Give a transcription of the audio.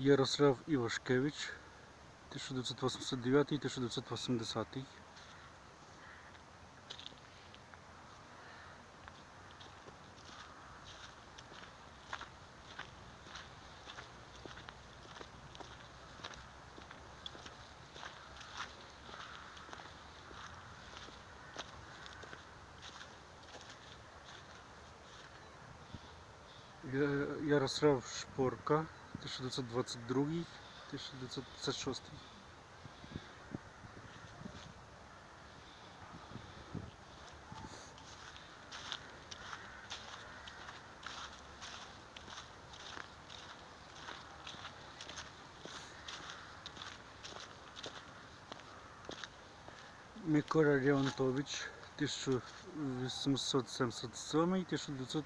Ярослав Івашкевич, 1989-1980. Я- Ярослав Шпорка, 1922-1956. Микола Леонтович, 1877-1921.